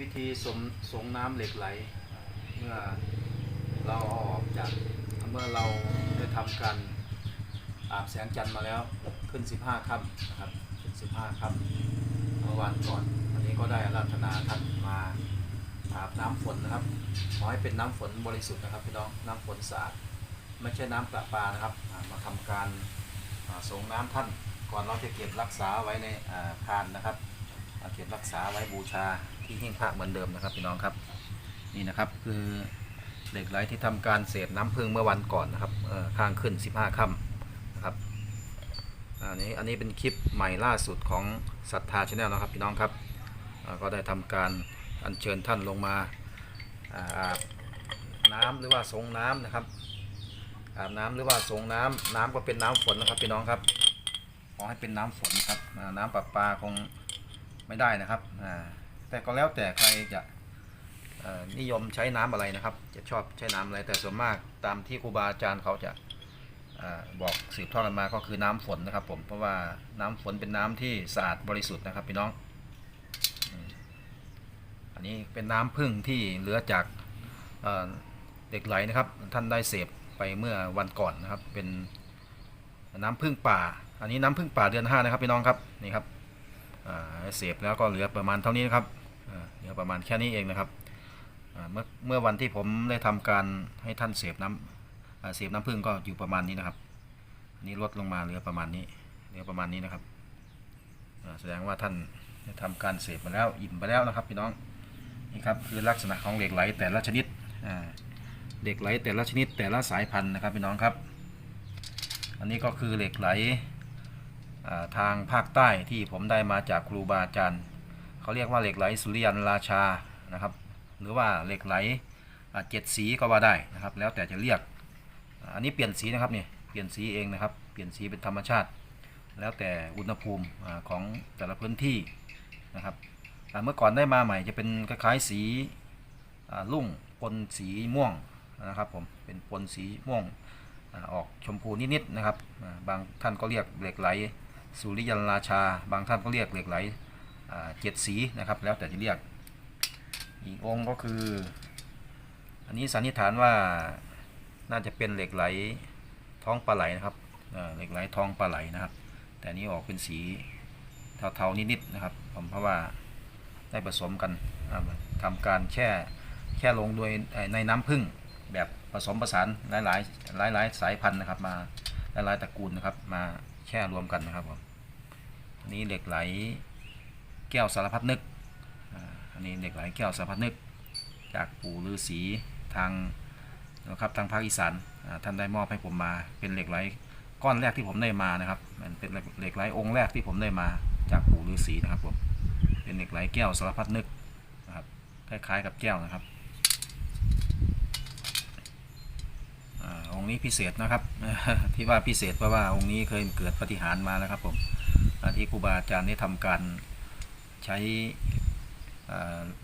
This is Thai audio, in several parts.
วิธีสมสงน้ำเหล็กไหล เมื่อเราเอาออกจากเมื่อเราได้ทำการอาบแสงจันทร์มาแล้วขึ้น 15ค่ำนะครับขึ้น 15ค่ำเมื่อวานก่อนวันนี้ก็ได้อาราธนาท่านมาอาบน้ำฝนนะครับขอให้เป็นน้ำฝนบริสุทธิ์นะครับพี่น้องน้ำฝนสะอาดไม่ใช่น้ำประปานะครับ มาทำการาส่งน้ำท่าน ก่อนเราจะเก็บรักษาไว้ในอ่าคานนะครับเก็บรักษาไว้บูชา ที่หิ้งพระเหมือนเดิมนะครับพี่น้องครับ นี่นะครับคือเหล็กไหลที่ทำการเสพน้ำพึ่งเมื่อวันก่อนนะครับข้างขึ้น 15ค่ำนะครับอันนี้อันนี้เป็นคลิปใหม่ล่าสุดของศรัทธาชาแนลนะครับพี่น้องครับก็ได้ทำการอัญเชิญท่านลงมาอาบน้ำหรือว่าสงน้ำนะครับอาบน้ำหรือว่าสงน้ำน้ำก็เป็นน้ำฝนนะครับพี่น้องครับขอให้เป็นน้ำฝนครับน้ำประปาคงไม่ได้นะครับอ่า แต่ก็แล้วแต่ใครจะนิยมใช้น้ำอะไรนะครับ จะชอบใช้น้ำอะไร แต่ส่วนมากตามที่ครูบาอาจารย์เขาจะอบอกสืบทอดกันมาก็คือน้ำฝนนะครับผมเพราะว่าน้ำฝนเป็นน้ำที่สะอาดบริสุทธิ์นะครับพี่น้อง อันนี้เป็นน้ำพึ่งที่เหลือจากเด็กไหลนะครับ ท่านได้เสพไปเมื่อวันก่อนนะครับ เป็นน้ำพึ่งป่า อันนี้น้ำพึ่งป่าเดือนห้านะครับพี่น้องครับนี่ครับเสียบแล้วก็เหลือประมาณเท่านี้นะครับ เหลือประมาณแค่นี้เองนะครับเมื่อเมื่อวันที่ผมได้ทำการให้ท่านเสียบน้ำอ่าเสียบน้ำผึ้งก็อยู่ประมาณนี้นะครับอันนี้ลดลงมาเหลือประมาณนี้เหลือประมาณนี้นะครับแสดงว่าท่านได้ทำการเสียบมาแล้วอิ่มไปแล้วนะครับพี่น้องนี่ครับคือลักษณะของเหล็กไหลแต่ละชนิดเหล็กไหลแต่ละชนิดแต่ละสายพันธุ์นะครับพี่น้องครับ อันนี้ก็คือเหล็กไหลาทางภาคใต้ที่ผมได้มาจากครูบาอาจารย์ เขาเรียกว่าเหล็กไหลสุริยันราชานะครับ หรือว่าเหล็กไหลเจ็ดสีก็ว่าได้นะครับ แล้วแต่จะเรียก อันนี้เปลี่ยนสีนะครับนี่เปลี่ยนสีเองนะครับ เปลี่ยนสีเป็นธรรมชาติ แล้วแต่อุณหภูมิของแต่ละพื้นที่นะครับเมื่อก่อนได้มาใหม่จะเป็นคล้ายๆสีลุ่งปนสีม่วงนะครับผมเป็นปนสีม่วงออกชมพูนิดๆนะครับบางท่านก็เรียกเหล็กไหลสุริยันราชา บางท่านก็เรียกเหล็กไหล เจ็ดสีนะครับ แล้วแต่จะเรียก อีกองค์ก็คือ อันนี้สันนิษฐานว่าน่าจะเป็นเหล็กไหลท้องปลาไหลนะครับเหล็กไหลท้องปลาไหลนะครับ แต่นี้ออกเป็นสีเทาๆนิดๆนะครับ ผมเพราะว่าได้ผสมกันอ่าทำการแช่แช่ลงโดยในน้ำผึ้งแบบผสมผสานหลายๆหลายๆสายพันธุ์นะครับ มาหลายๆตระกูลนะครับ มาแช่รวมกันนะครับผมอันนี้เหล็กไหล ก้วสารพัดนึกอันนี้เหล็กไหลแก้วสารพัดนึก จากปู่ฤาษีทางนะครับทางภาคอีสานท่านได้มอบให้ผมมาเป็นเหล็กไหลก้อนแรกที่ผมได้มานะครับ มันเป็นเหล็กไหลองค์แรกที่ผมได้มาจากปู่ฤาษีนะครับผมเป็นเหล็กไหลแก้วสารพัดนึกนะครับคล้ายๆกับแก้วนะครับองค์นี้พิเศษนะครับที่ว่าพิเศษเพราะว่าองค์นี้เคยเกิดปฏิหารมาแล้วครับผมที่ครูบาอาจารย์ได้ทำการ ใช้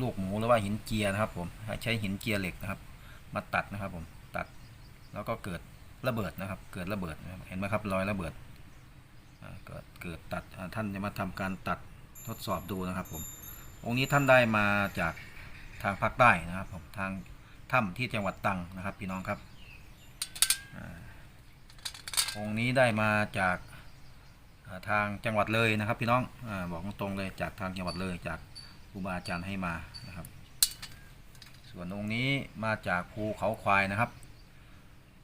ลูกหมูหรือว่าหินเจียนะครับผมใช้หินเจียเหล็กนะครับ มาตัดนะครับผมตัดแล้วก็เกิดระเบิดนะครับ เกิดระเบิดเห็นไหมครับรอยระเบิดเกิดเกิดตัดท่านจะมาทำการตัดทดสอบดูนะครับผมองค์นี้ท่านได้มาจากทางภาคใต้นะครับผมทางถ้ำที่จังหวัดตรังนะครับพี่น้องครับองค์นี้ได้มาจาก ทางจังหวัดเลยนะครับพี่น้องอบอกตรงๆเลยจากทางจังหวัดเลยจากครูบาอาจารย์ให้มานะครับ ส่วนองค์นี้มาจากภูเขาควายนะครับ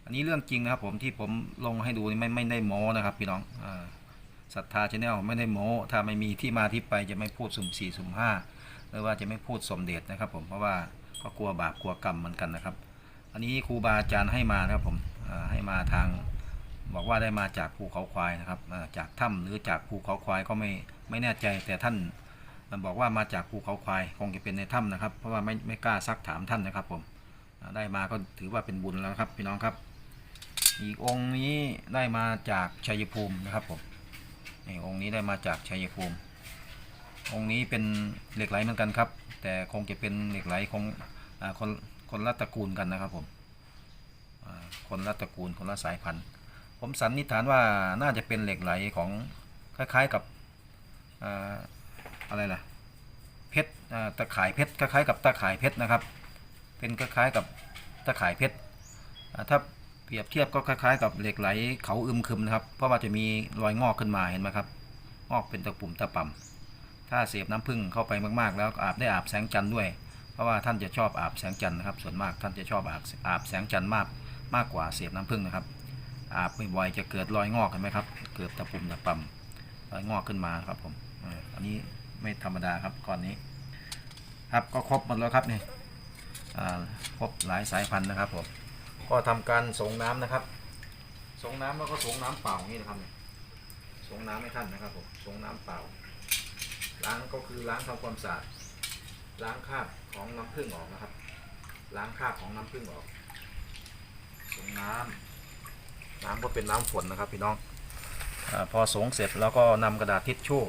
อันนี้เรื่องจริงนะครับผมที่ผมลงให้ดูนี่ไม่ไม่ได้โม้นะครับ พี่น้องศรัทธาชาแนลไม่ได้โม้ถ้าไม่มีที่มาที่ไปจะไม่พูดสุ่มสี่สุ่มห้าหรือว่าจะไม่พูดสมเด็จนะครับ ผมเพราะว่าก็กลัวบาปกลัวกรรมเหมือนกันนะครับ อันนี้ครูบาอาจารย์ให้มานะครับผมให้มาทาง บอกว่าได้มาจากภูเขาควายนะครับจากถ้ำหรือจากภูเขาควายก็ไม่ไม่แน่ใจแต่ท่านบอกว่ามาจากภูเขาควายคงจะเป็นในถ้ำนะครับ เพราะว่าไม่ไม่กล้าซักถามท่านนะครับผมได้มาก็ถือว่าเป็นบุญแล้วครับพี่น้องครับ อีกองค์นี้ได้มาจากชัยภูมินะครับผมนี่องค์นี้ได้มาจากชัยภูมิ องค์นี้เป็นเหล็กไหลเหมือนกันครับ แต่คงจะเป็นเหล็กไหลคงอคนคนละตระกูลกันนะครับผมคนละตระกูลคนละสายพันธุ์ ผมสันนิษฐานว่าน่าจะเป็นเหล็กไหลของคล้ายๆกับออะไรล่ะเพชรตะข่ายเพชรคล้ายๆกับตะข่ายเพชรนะครับ เป็นคล้ายๆกับตะข่ายเพชรถ้าเปรียบเทียบก็คล้ายๆ กับเหล็กไหลเขาอึมครึมนะครับ เพราะว่าจะมีรอยงอกขึ้นมาเห็นไหมครับงอกเป็นตะปุ่มตะป่ำถ้าเสียบน้ำผึ้งเข้าไปมากๆ แล้วอาบได้อาบแสงจันทร์ด้วย เพราะว่าท่านจะชอบอาบแสงจันทร์นะครับ ส่วนมากท่านจะชอบอาบอาบแสงจันทร์มากมากกว่าเสียบน้ำผึ้งนะครับ อาบบ่อยๆจะเกิดรอยงอกเห็นไหมครับ เกิดตะปุ่มตะป่ำรอยงอกขึ้นมาครับผมอันนี้ไม่ธรรมดาครับก้อนนี้ ครับก็ครบหมดแล้วครับนี่ครบหลายสายพันธุ์นะครับผมก็ทำการส่งน้ำนะครับส่งน้ำแล้วก็ส่งน้ำเปล่าอย่างนี้นะครับนี่ส่งน้ำให้ท่านนะครับผมส่งน้ำเปล่า ล้างก็คือล้างทำความสะอาดล้างคราบของน้ำผึ้งออกนะครับ ล้างคราบของน้ำผึ้งออกส่งน้ำ น้ำก็เป็นน้ำฝนนะครับพี่น้องอพอสงเสร็จแล้วก็นำกระดาษทิชชู่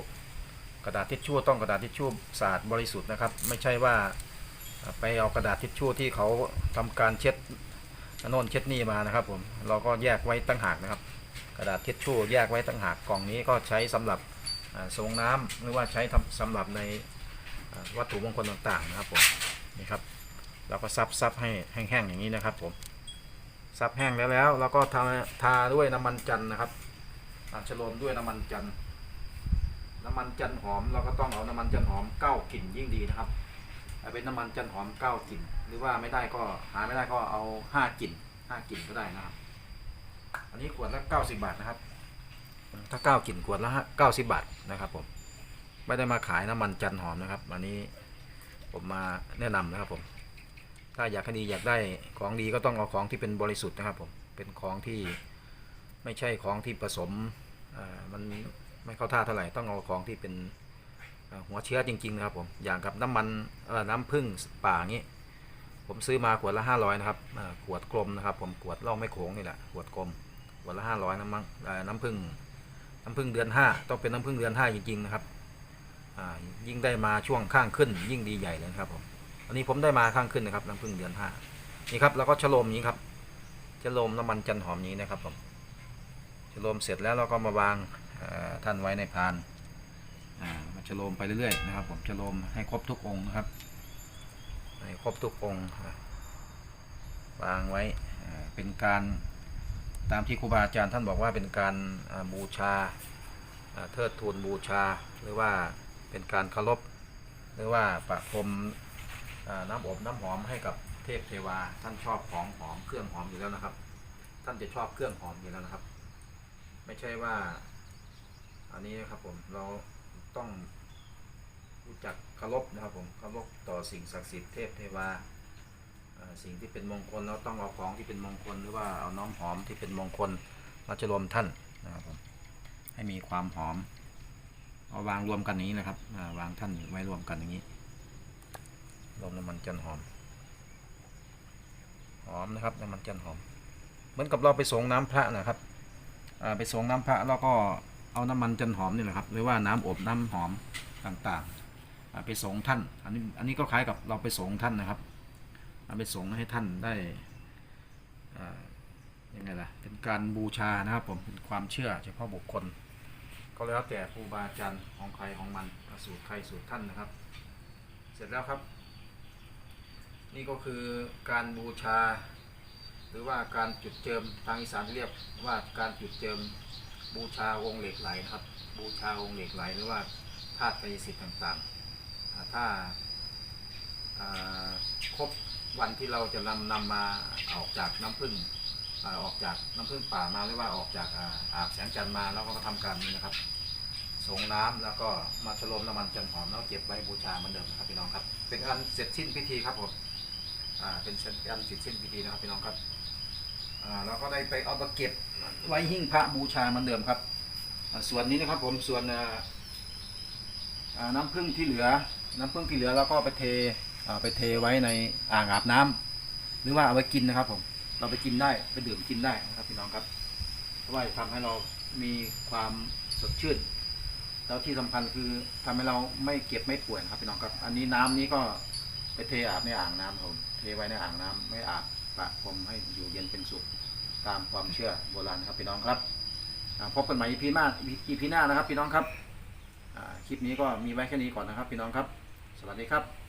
กระดาษทิชชู่ต้องกระดาษทิชชู่สะอาดบริสุทธิ์นะครับ ไม่ใช่ว่าไปเอากระดาษทิชชู่ที่เขาทำการเช็ดโน่นเช็ดนี่มานะครับผมเราก็แยกไว้ตั้งหากนะครับ กระดาษทิชชู่แยกไว้ตั้งหากกล่องนี้ก็ใช้สำหรับส่งน้ำหรือว่าใช้ทำสำหรับในวัตถุมงคลต่างๆนะครับผมนี่ครับเราก็ซับซับให้แห้งๆอย่างนี้นะครับผม ซับแห้งแล้วแล้วเราก็ทาทาด้วยน้ำมันจันนะครับอ่าฉโลมด้วยน้ำมันจันน้ำมันจันหอมเราก็ต้องเอาน้ำมันจันหอมเก้ากลิ่นยิ่งดีนะครับเอาเป็นน้ำมันจันหอมเก้ากลิ่น หรือว่าไม่ได้ก็หาไม่ได้ก็เอาห้ากลิ่นห้ากลิ่นก็ได้นะครับ อันนี้ขวดละเก้าสิบาทนะครับ ถ้าเก้ากลิ่นขวดละเก้าสิบาทนะครับผมไม่ได้มาขายน้ำมันจันหอมนะครับ อันนี้ผมมาแนะนำนะครับผม ถ้าอยากให้ดีอยากได้ของดีก็ต้องเอาของที่เป็นบริสุทธิ์นะครับผมเป็นของที่ไม่ใช่ของที่ผสมมันไม่เข้าท่าเท่าไหร่ต้องเอาของที่เป็นหัวเชื้อจริงๆนะครับผมอย่างกับน้ำมันน้ำผึ้งป่าอย่างนี้ ผมซื้อมาขวดละ500นะครับขวดกลมนะครับ ผมขวดล่องไม่โขงนี่แหละขวดกลมขวดละ500น้ำมันน้ำผึ้งน้ำผึ้งเดือน5ต้องเป็นน้ำผึ้งเดือน5จริงๆนะครับยิ่งได้มาช่วงข้างขึ้นยิ่งดีใหญ่เลยนะครับผม นนี้ผมได้มาข้างขึ้นนะครับน้ำผึ้งเดือน5นี่ครับแล้วก็ชโลมอย่างนี้ครับชโลมน้ำมันจันหอมนี้นะครับผมชโลมเสร็จแล้วเราก็มาวางเอ่อท่านไว้ในพานอ่ามาฉโลมไปเรื่อยๆนะครับผมฉโลมให้ครบทุกองค์นะครับให้ครบทุกองค์อ่าวางไว้อ่าเป็นการตามที่ครูบาอาจารย์ท่านบอกว่าเป็นการอ่าบูชาอ่าเทิดทูนบูชา หรือว่าเป็นการเคารพหรือว่าประพรม น้ำอบน้ำหอมให้กับเทพเทวา ท่านชอบของหอมเครื่องหอมอยู่แล้วนะครับ ท่านจะชอบเครื่องหอมอยู่แล้วนะครับ ไม่ใช่ว่า อันนี้นะครับผมเราต้องรู้จักเคารพนะครับผมเคารพต่อสิ่งศักดิ์สิทธิ์เทพเทวาสิ่งที่เป็นมงคลเราต้องเอาของที่เป็นมงคลหรือว่าเอาน้ำหอมที่เป็นมงคลมาจะรวมท่านนะครับผมให้มีความหอมเอาวางรวมกันนี้นะครับวางท่านไว้รวมกันอย่างนี้ รวมน้ำมันจันหอม หอมนะครับน้ำมันจันหอม เหมือนกับเราไปสงน้ำพระนะครับไปสงน้ำพระแล้วก็เอาน้ำมันจันหอมนี่แหละครับหรือว่าน้ำอบน้ำหอมต่างๆไปสงท่าน อันนี้อันนี้ก็คล้ายกับเราไปสงท่านนะครับเอาไปสงให้ท่านได้ยังไงล่ะเป็นการบูชานะครับผมเป็นความเชื่อเฉพาะบุคคล ก็แล้วแต่ครูบาอาจารย์ของใครของมันสูตรใครสูตรท่านนะครับ เสร็จแล้วครับ นี่ก็คือการบูชา หรือว่าการจุดเจิมทางอีสานเรียกว่าการจุดเจิมบูชาองค์เหล็กไหลนะครับ บูชาองค์เหล็กไหลหรือว่าธาตุกายสิทธิ์ต่างๆอ่าถ้าาครบวันที่เราจะนำนำมาออกจากน้ำผึ้งออกจากน้ำผึ้งป่ามาหรือว่าออกจากอาอาบแสงจันทร์มาแล้วก็มาทำการนี้นะครับส่งน้ำแล้วก็มาฉโลมน้ำมันจันหอมแล้วเก็บไว้บูชาเหมือนเดิมนะครับพี่น้องครับ เป็นอันเสร็จสิ้นพิธีครับผม อ่าเป็นอันเสร็จสิ้นพิธีนะครับพี่น้องครับอ่าเราก็ได้ไปเอามาเก็บไว้หิ้งพระบูชาเหมือนเดิมครับอ่าส่วนนี้นะครับผมส่วนอ่าอ่าน้ำผึ้งที่เหลือ น้ำผึ้งที่เหลือเราก็ไปเทอ่าไปเทไว้ในอ่างอาบน้ำหรือว่าเอาไปกินนะครับผมเราไปกินได้ไปดื่มกินได้นะครับพี่น้องครับเพราะว่าทำให้เรามีความสดชื่นแล้วที่สำคัญคือทำให้เราไม่เก็บไม่ป่วยนะครับพี่น้องครับ อันนี้น้ำนี้ก็ ไปเทอาบในอ่างน้ำผมเทไว้ในอ่างน้ำไม่อาบประพรมให้อยู่เย็นเป็นสุขตามความเชื่อโบราณครับพี่น้องครับพบกันใหม่ EP หน้าอีพีหน้านะครับ พี่น้องครับคลิปนี้ก็มีไว้แค่นี้ก่อนนะครับ พี่น้องครับ สวัสดีครับ